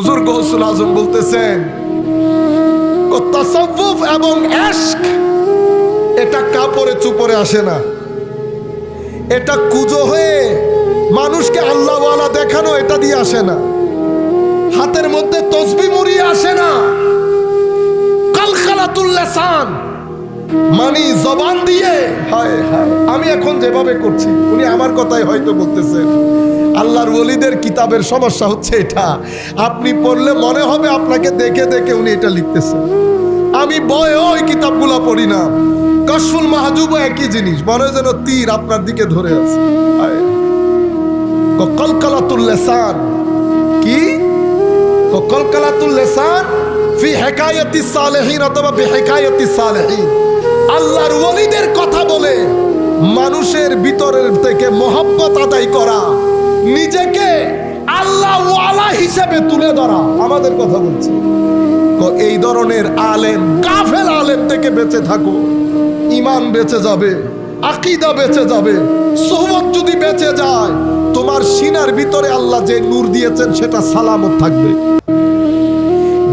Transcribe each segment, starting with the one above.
হুজুর গৌসুল আজম বলতেছেন এবং এশক, এটা কাপড়ে চুপড়ে আসে না। এটা কুজো হয়ে মানুষকে আল্লাহওয়ালা দেখানো, এটা দিয়ে আসে না। হাতের মধ্যে তসবি মুড়িয়ে আসে না। কালখালাতুল লেসান মানি জবান দিয়ে। হায় হায়, আমি এখন যেভাবে করছি, উনি আমার কথাই হয়তো বলতেছেন। আল্লাহর ওলিদের কিতাবের সমস্যা হচ্ছে এটা। আপনি পড়লে মনে হবে আপনাকে দেখে দেখে উনি এটা লিখতেছেন। আমি বয় ওই কিতাবগুলো পড়ি না। কশফুল মাহজুবও একই জিনিস, মনে যেন তীর আপনার দিকে ধরে আছে। কলকলাতুল লেসান। ক- কলকলাতুল লেসান ফি হেকায়তি সালেহীন অথবা বেহেকায়তি সালেহীন। আল্লাহর ওলিদের কথা বলে মানুষের ভিতরের থেকে মোহাব্বত আদায় করা, নিজেকে আল্লাহ ওয়ালা হিসেবে তুলে ধরা, আমাদের কথা বলছে। এই ধরনের আলেম কাফের আলেম থেকে বেঁচে থাকো ইমান বেঁচে যাবে, আকিদা বেঁচে যাবে, সোহবত যদি বেঁচে যায়, তোমার সিনার ভিতরে আল্লাহ যে নূর দিয়েছেন সেটা সালামত থাকবে।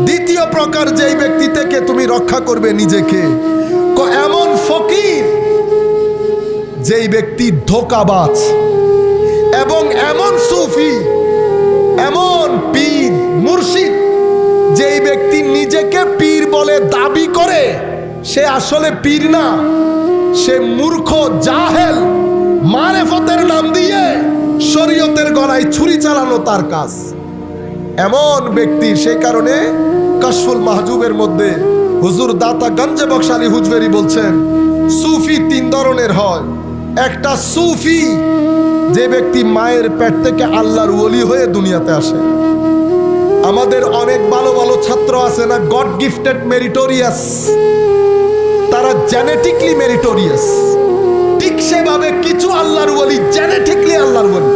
দ্বিতীয় প্রকার যেই ব্যক্তি থেকে তুমি রক্ষা করবে নিজেকে এমন ফকির, যেই ব্যক্তি ধোকাবাজ এবং এমন সুফি, এমন পীর, মুর্শিদ, যেই ব্যক্তি নিজেকে পীর বলে দাবি করে, সে আসলে পীর না। সে মূর্খ, জাহেল, মারেফতের নাম দিয়ে শরীয়তের গলায় ছুরি চালানো তার কাজ। এমন ব্যক্তি সেই কারণে কাশফুল মাহজুবের মধ্যে হুজুর দাতা গঞ্জে বকশালী হুজবেরি বলছেন, সুফি তিন ধরনের হয়। একটা সুফি, যে ব্যক্তি মায়ের পেট থেকে আল্লাহর ওলি হয়ে দুনিয়াতে আসে। আমাদের অনেক ভালো ভালো ছাত্র আছে না, গড গিফটেড মেরিটোরিয়াস। তারা জেনেটিকলি মেরিটোরিয়াস। ঠিক সেভাবে কিছু আল্লাহর ওলি, জেনেটিকলি আল্লাহর ওলি।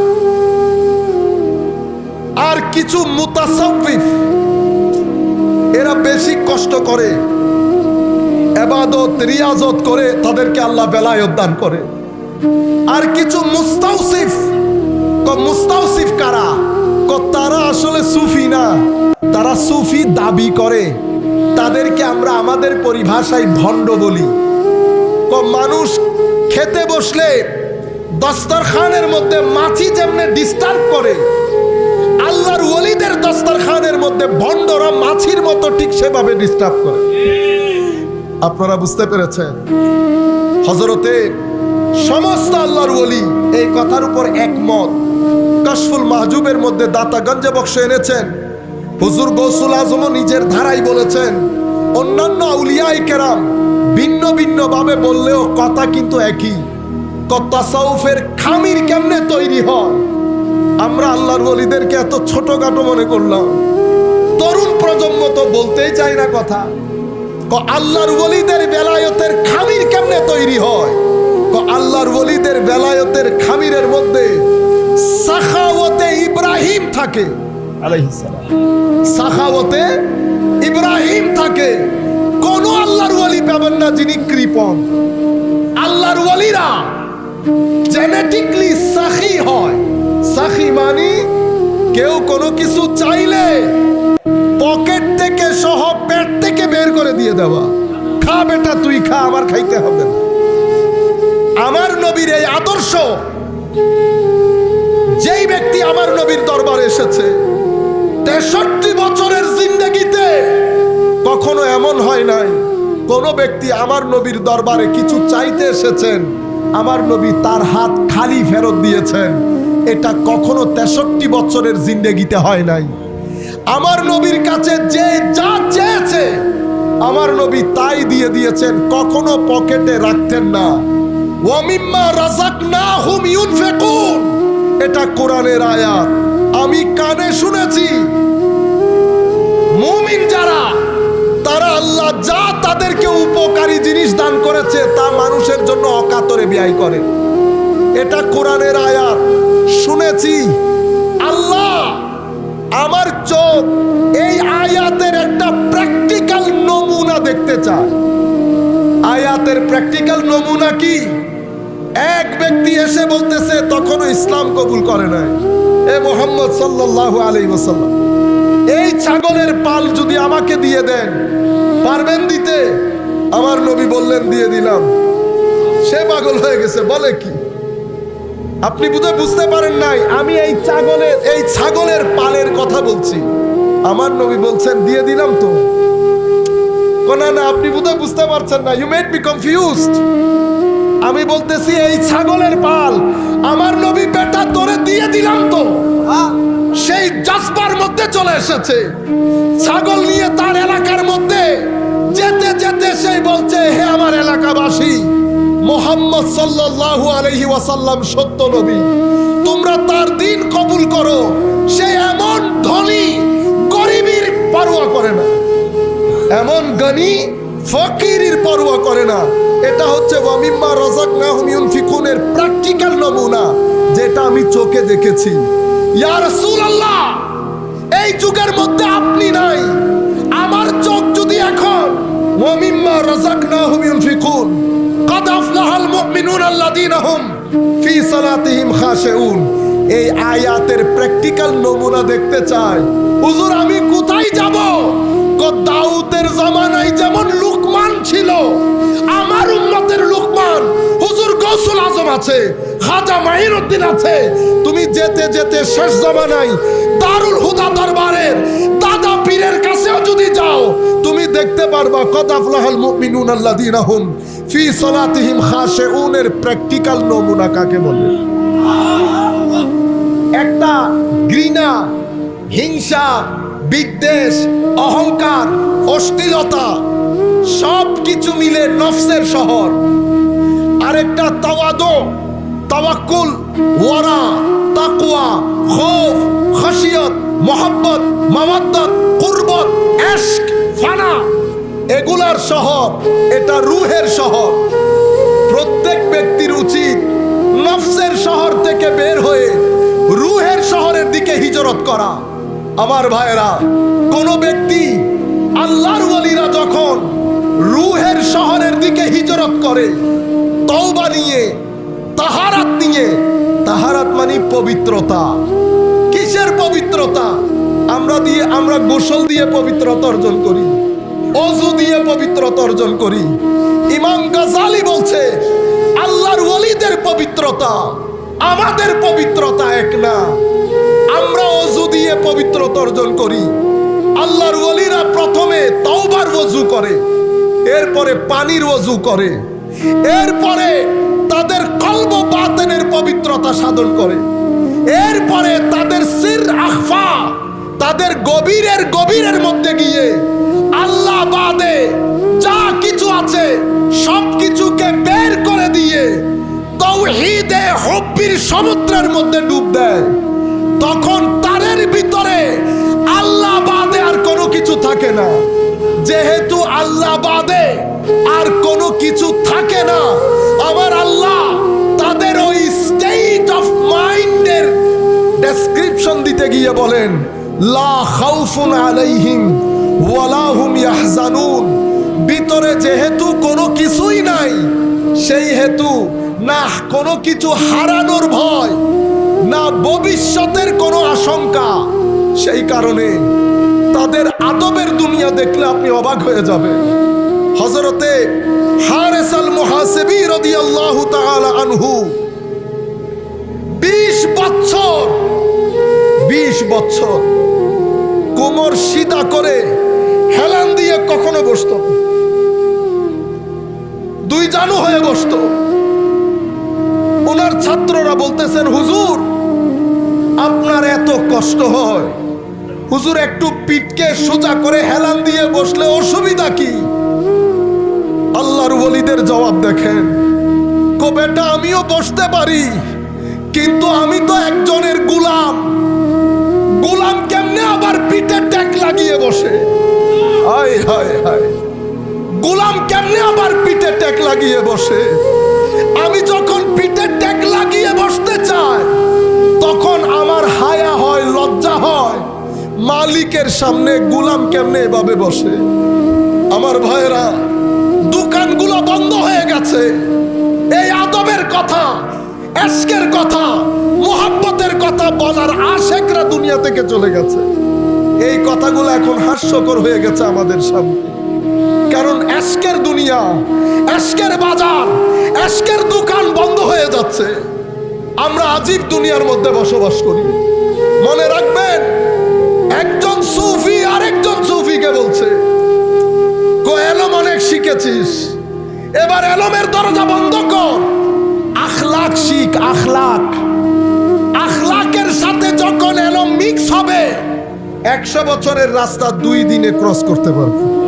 আর কিছু মুতাসাউফিফ এরা বেশি কষ্ট করে, এবাদত, রিয়াজত করে, তাদেরকে আল্লাহ বেলায়ত দান করে। আর কিছু মুস্তাউসিফ মুস্তাউসিফ কারা? তারা আসলে সুফি না। তারা সুফি দাবি করে। তাদেরকে আমরা আমাদের পরিভাষায় ভণ্ড বলি। মানুষ খেতে বসলে দস্তরখানের মধ্যে মাছি যেমনে ডিস্টার্ব করে দস্তরখানের মধ্যে ভণ্ডরা মাছির মতো ঠিক সেভাবে ডিস্টার্ব করে। আপনারা বুঝতে পেরেছেন? হজরতে সমস্ত আল্লাহর ওলি এই কথার উপর একমত। কাশফুল মাহজুবের মধ্যে দাতা গঞ্জে বক্স এনেছেন। হুজুর গৌসুল আজমও নিজের ধারাই বলেছেন, অন্যান্য আউলিয়াই কেরাম ভিন্ন ভিন্ন ভাবে বললেও কথা কিন্তু একই। কত্তাসাউফের খামির কেমনে তৈরি হয়? আমরা আল্লাহর ওলিদেরকে এত ছোটখাটো মনে করলাম। তরুণ প্রজন্ম তো বলতেই চাই না কথা। আল্লাহর ওলিদের বেলায়তের খামির কেমনে তৈরি হয়? আল্লাহর ওলিদের বেলায়তের খামিরের মধ্যে সাখাওয়াতে ইব্রাহিম থাকে। সালাম। ইব্রাহিম থাকে। কোন আল্লাহর ওলি পাবেন না যিনি কৃপণ। আল্লাহর ওলিরা জেনেটিকলি সাখী হয়। সাখী মানি কেউ কোনো কিছু চাইলে পকেট থেকে সহ পেট থেকে বের করে দিয়ে দেওয়া। খা বেটা, তুই খা, আমার খাইতে হবে না। আমার নবীর এই আদর্শ, যেই ব্যক্তি আমার নবীর দরবারে এসেছে, তেষট্টি বছরের জিন্দগিতে কখনো এমন হয় নাই, কোন ব্যক্তি আমার নবীর দরবারে কিছু চাইতে এসেছেন, আমার নবী তার হাত খালি ফেরত দিয়েছেন। এটা কখনো তেষট্টি বছরের জিন্দেগিতে হয় নাই। আমার নবীর কাছে যে যা চেয়েছে, আমার নবী তাই দিয়ে দিয়েছেন, কখনো পকেটে রাখতেন না। ওয়ামিম্মা রাযাকনাহুম ইউনফিকুন। এটা কোরআনের আয়াত। আমি কানে শুনেছি, মুমিন যারা, তারা আল্লাহ যা তাদেরকে উপকারী জিনিস দান করেছে, তা মানুষের জন্য অকাতরে ব্যয় করে। এটা কোরআনের আয়াত। শুনেছি, আল্লাহ আমার চোখ এই আয়াতের একটা প্র্যাকটিক্যাল নমুনা দেখতে চায়। আয়াতের প্র্যাকটিক্যাল নমুনা কি? এক ব্যক্তি এসে বলতেছে, তখনও ইসলাম কবুল করে নাই। এ মোহাম্মদ সাল্লাল্লাহু আলাইহি ওয়াসাল্লাম, এই ছাগলের পাল যদি আমাকে দিয়ে দেন, পারবেন দিতে? আমার নবী বললেন, দিয়ে দিলাম। সে পাগল হয়ে গেছে, বলে কি? আপনি বুঝে বুঝতে পারেন নাই, আমি এই ছাগলের এই ছাগলের পালের কথা বলছি। আমার নবী বলছেন, দিয়ে দিলাম তো। না না, আপনি বুঝে বুঝতে পারছেন না। ইউ মেড মি কনফিউজড আমি বলতেছি, এই ছাগলের পাল, আমার নবী বেটা তোরে দিয়ে দিলাম তো। সেই জাসবার মধ্যে চলে এসেছে। ছাগল নিয়ে তার এলাকার মধ্যে যেতে যেতে সেই বলছে, হে আমার এলাকাবাসী মোহাম্মদ সাল্লাল্লাহু আলাইহি ওয়াসাল্লাম সত্য নবী। তোমরা তার দিন কবুল করো। সে এমন ধনী, গরিবের পরোয়া করে না। এমন গনি, ফকিরের পরোয়া করে না। এটা হচ্ছে ওয়ামিম্মা রাযাকনাহুম ইউনফিকুনের প্র্যাকটিক্যাল নমুনা, যেটা আমি চোখে দেখেছি। ইয়া রাসূলুল্লাহ, এই যুগের মধ্যে আপনি নাই। ওয়ামিম্মা রাযাকনাহুম ইউনফিকুন قد أفلح المؤمنون الذين هم في صلاتهم خاشعون এই আয়াতের প্র্যাকটিক্যাল নমুনা দেখতে চাই হুজুর আমি কোথায় যাব কো দাউদের জামানায় যেমন লুকমান ছিল আমার উম্মতের লুকমান হুজুর গৌসুল আজম আছে খাজা মাহিরউদ্দিন আছে তুমি যেতে যেতে শেষ জামানায় দারুল হুদা দরবারের দেখতে পারবা কদ আফলাহাল মুমিনুন আল্লাযীনা হুম ফি সালাতিহিম খাশিউনের প্র্যাকটিক্যাল নমুনা কাকে বলে? একটা ঘৃণা, হিংসা, বিদ্বেষ, অহংকার, অশ্লীলতা সব কিছু মিলে নফসের শহর। আরেকটা তাওয়াদো, তাওয়াক্কুল, ওয়ারা, তাকওয়া, খৌফ, খাশিয়ত, মোহাব্বত, মাওয়াদ্দাত, কুরবত ইশক ফানা এগুলার শহর এটা রুহের শহর প্রত্যেক ব্যক্তির উচিত নফসের শহর থেকে বের হয়ে রুহের শহরের দিকে হিজরত করা। আমার ভাইয়েরা, কোন ব্যক্তি আল্লাহর ওয়ালিরা যখন রুহের শহরের দিকে হিজরত করে, তওবা নিয়ে, তাহারাত নিয়ে, তাহারাত মানে পবিত্রতা। কিসের পবিত্রতা? আমরা দিয়ে, আমরা গোসল দিয়ে পবিত্রতা অর্জন করি। অজু দিয়ে পবিত্রতা অর্জন করি। ইমাম গাজালি বলছে, আল্লাহর ওলিদের পবিত্রতা আমাদের পবিত্রতা এক না। আমরা অজু দিয়ে পবিত্রতা অর্জন করি। আল্লাহর ওলিরা প্রথমে তওবার ওযু করে, এরপরে পানির ওযু করে, এরপরে তাদের কলব বাতেনের পবিত্রতা সাধন করে, এরপরে তাদের সির আখফা তাদের গভীরের গভীরের মধ্যে গিয়ে আল্লাহ বাদে যা কিছু আছে সব কিছুকে বের করে দিয়ে তৌহিদে হব্বির সমুদ্রের মধ্যে ডুব দেয়। তখন তারের ভিতরে আল্লাহ বাদে আর কোনো কিছু থাকে না। যেহেতু আল্লাহ বাদে আর কোনো কিছু থাকে না আমার আল্লাহ তাদের ওই স্টেট অফ মাইন্ডের ডেসক্রিপশন দিতে গিয়ে বলেন, লা খাউফুন আলাইহিম ওয়ালা হুম ইয়াহজানুন। ভিতরে যেহেতু কোনো কিছুই নাই, সেই হেতু না কোনো কিছু হারানোর ভয়, না ভবিষ্যতের কোনো আশঙ্কা। সেই কারণে তাদের আদবের দুনিয়া দেখলে আপনি অবাক হয়ে যাবেন। হজরতে হারেসাল মুহাসেবি রাদিয়াল্লাহু তাআলা আনহু 20 বছর 20 বছর কোমর সিধা করে হেলান দিয়ে কখনো বসত। দুই জানু হয়ে বসতো। ওনার ছাত্ররা বলতেছেন, হুজুর, আপনার এত কষ্ট হয়। হুজুর, একটু পিঠকে সোজা করে হেলান দিয়ে বসলে অসুবিধা কি? আল্লাহর ওলিদের জবাব দেখেন, কো বেটা, আমিও বসতে পারি, কিন্তু আমি তো একজনের গুলাম। গুলাম কেমনে আবার পিঠে ট্যাক লাগিয়ে বসে? হায় হায় হায়। গোলাম কেমনে আবার পিঠে ট্যাক লাগিয়ে বসে? আমি যখন পিঠে ট্যাক লাগিয়ে বসতে চাই, তখন আমার হায়া হয়, লজ্জা হয়। মালিকের সামনে গোলাম কেমনে এভাবে বসে? আমার ভাইরা দোকানগুলো বন্ধ হয়ে গেছে। এই আদবের কথা এসকের কথা, মোহাব্বতের কথা বলার আশেকরা দুনিয়া থেকে চলে গেছে। এই কথাগুলো এখন হাস্যকর হয়ে গেছে আমাদের সামনে। কারণ এশকের দুনিয়া এশকের বাজার এশকের দোকান বন্ধ হয়ে যাচ্ছে। আমরা আজীব দুনিয়ার মধ্যে বসবাস করি। মনে রাখবেন, একজন সুফি আরেকজন সুফিকে বলছে, কো এলম অনেক শিখেছিস। এবার এলমের দরজা বন্ধ কর। আখলাক শিখ, আখলাক। আখলাকের সাথে যখন এলম মিক্স হবে একশো বছরের রাস্তা দুই দিনে ক্রস করতে পারবে।